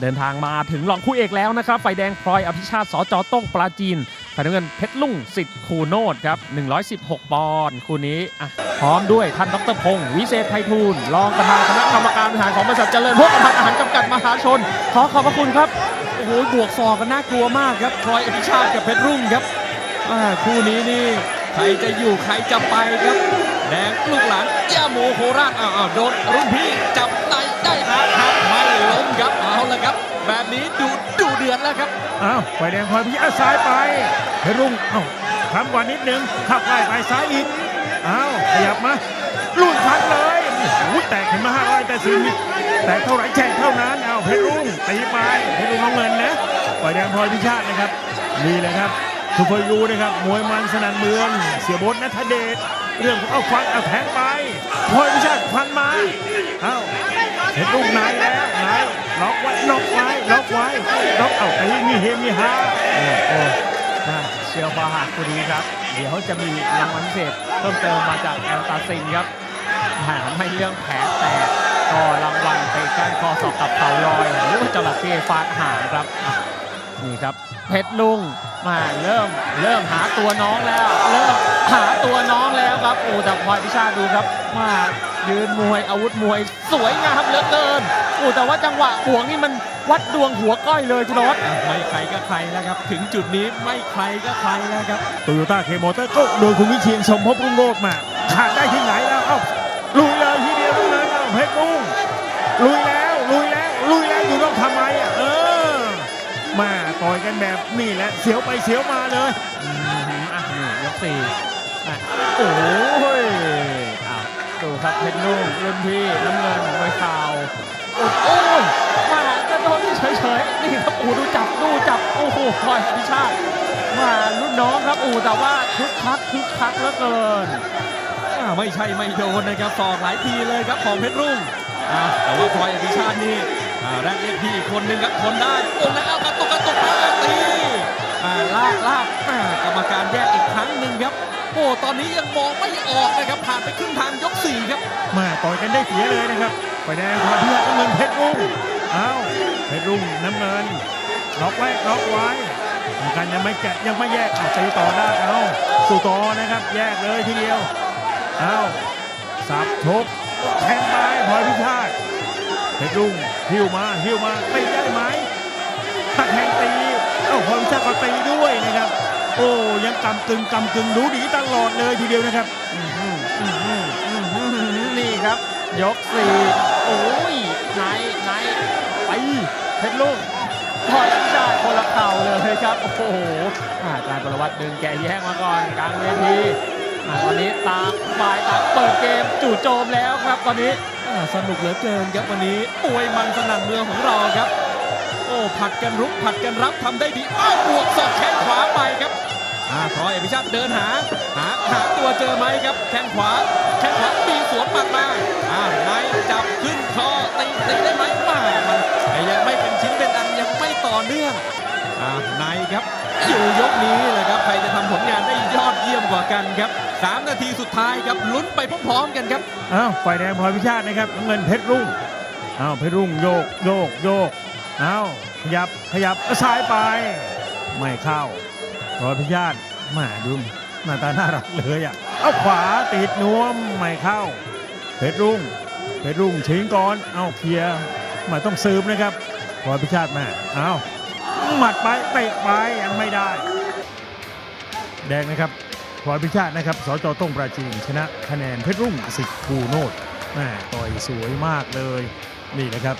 เดินทางมาถึงรองคู่เอกแล้วนะครับไฟแดงพลอยอภิชาติสจโต้งปราจีนฝ่ายน้ำเงินเพชรลุ่งสิทธิ์คูโนดครับ 116 ปอนด์คู่นี้อะพร้อมด้วยท่านดรพงศ์วิเศษไพฑูรย์รองประธานคณะกรรมการบริหารของบริษัทเจริญพวกอาหารจำกัดมหาชน ขอขอบพระคุณครับ โอ้โหบวกศอกกันน่ากลัวมากครับพลอยอภิชาติกับเพชรรุ่งครับอ่าคู่นี้นี่ใครจะอยู่ใครจะไปครับ แดงลูกหลานย่าโมโคราชอ้าวอ้าโดนรุ่นพี่จับในได้หักหักไม่ล้ม ครับเอาละครับ แบบนี้ดูดูเดือดแล้วครับ อ้าวไฟแดงพลอยพิอาซ้ายไปเพชรรุ่งเอ้าทำกว่านิดนึงขับไล่ไปซ้ายอีกอ้าวขยับมาลุ่นพันเลยโอ้แตกเห็นมาห้าร้อยแต่สิบแตกเท่าไหร่แจกเท่านั้นเอ้าเพชรรุ่งตีไปเพชรรุ่งน้องเงินนะไฟแดงพลอยพิชาตินะครับนี่แหละครับทุกคนรู้นะครับมวยมันสนั่นเมือง เสียบดนัทเดชเรื่องของเอาฟันเอาแทงไปพลอยพิชาติฟันมาเอ้า ล็อกไว้ล็อกไว้ล็อกไว้ล็อกเอาตีมีเฮมีฮาโอ้โหน่าเชียวฟ้าหักคู่นี้ครับ เดี๋ยวจะมีรางวัลพิเศษเพิ่มเติมมาจากแอลตาซินครับหาไม่เรื่องแผลแตกก็รางวัลไปก้านคอศอกกับเข่าลอยหรือว่าจระเข้ฟาดหางครับอะนี่ครับเพชรลุงมาเริ่มเริ่มหาตัวน้องแล้ว เริ่มหาตัวน้องแล้วครับโอ้แต่พลอยพิชาติดูครับมา ยืนมวยอาวุธมวยสวยงามเหลือเกินโอ้แต่ว่าจังหวะบวกนี่มันวัดดวงหัวก้อยเลยคุณโนตไม่ใครก็ใครแล้วครับ ถึงจุดนี้ไม่ใครก็ใครแล้วครับโตโยต้าเคมอเตอร์ก็โดนคุณวิเชียนสมภพรุ่งโรจน์มาขาดได้ที่ไหนแล้วเอ้าลุยเลยทีเดียวเท่านั้นเอ้าเพชรลุงลุยแล้วลุยแล้วลุยแล้วอยู่ต้องทำไมอะเออมาต่อยกันแบบนี่แหละเสียวไปเสียวมาเลยอืมอะนี่ยกสี่อะโอ้ยอ้าวดู ครับเพชรลูกรุ่นพี่น้ำเงินมวยเข่าวโอ้โอ้ยมาจะโดนเฉยๆนี่ครับโอ้ดูจับดูจับโอ้โหพลอยพิชาติมารุ่นน้องครับอูแต่ว่าคึกคักคึกคักเหลือเกินอ่าไม่ใช่ไม่โดนนะครับสอกหลายทีเลยครับของเพชรรุ่งอ่าแต่ว่าพลอยอภิชาตินี่อ่าแรกเรียกพี่อีกคนนึงครับทนได้โอ้แล้วกระตุกกระตุกมาตีอ่าลากลากอ่ากรรมการแยกอีก โอ้ตอนนี้ยังมองไม่ออกนะครับผ่านไปครึ่งทางยกสี่ครับมาต่อยกันได้เสียเลยนะครับไฟแดงพลอยพิชาติน้ำเงินเพชรรุ่งอ้าวเพชรรุ่งน้ำเงินล็อกไว้ล็อกไว้กันยังไม่แกะยังไม่แยกอาตีต่อได้เอาสู่ต่อนะครับแยกเลยทีเดียวเอาสับทบแทงไปพลอยพิชาติเพชรรุ่งหิ้วมาหิ้วมาตีได้ไหมถ้าแทงตีเอ้าพลอยพิชาติก็ตีด้วยนะครับ โอ้ยังกำกึงกำกึงดูดีตลอดเลยทีเดียวนะครับนี่ครับ ยกสี่โอ้ยไหนไหนไปเพชรลูกพอพิชาติคนละเข่าเลยครับ โอ้โหอาการประวัติดึงแกะแยกมาก่อนกลางเวทีตอนนี้ตามฝ่ายตางเปิดเกมจู่โจมแล้วครับ ตอนนี้สนุกเหลือเกินครับวันนี้มวยมันสนั่นเมืองของเราครับ โอ้ผัดกันรุกผัดกันรับทำได้ดีอ้าวบวก ชาติเดินหา หาหาตัวเจอไหมครับ แข้งขวา แข้งขวาตีสวนหมัดมาอ่าในจับขึ้นคอตีตีได้ไหมมามันยังไม่เป็นชิ้นเป็นอันยังไม่ต่อเนื่องอ่าในครับอยู่ยกนี้เลยครับใครจะทำผลงานได้ยอดเยี่ยมกว่ากันครับสามนาทีสุดท้ายครับลุ้นไปพร้อมๆกันครับอ้าวฝ่ายแดงพลอยพิชาตินะครับน้ำเงินเพชรรุ่งอ้าวเพชรรุ่งโยกโยกโยกอ้าวขยับขยับซ้ายไป ไม่เข้าพลอยพิชาติ มาดูหน้าตาน่ารักเลยอะ เอาขวาติดนวมไม่เข้า เพชรรุ่ง เพชรรุ่งชิงก่อน เอาเคลียร์ไมาต้องสืบนะครับพลอยพิชาติมา เอาหมัดไปเตะไปยังไม่ได้ แดงนะครับพลอยพิชาตินะครับ สจต้งปราจีนชนะคะแนนเพชรรุ่งสิทธิ์ภูโนดแม่ต่อยสวยมากเลย นี่นะครับ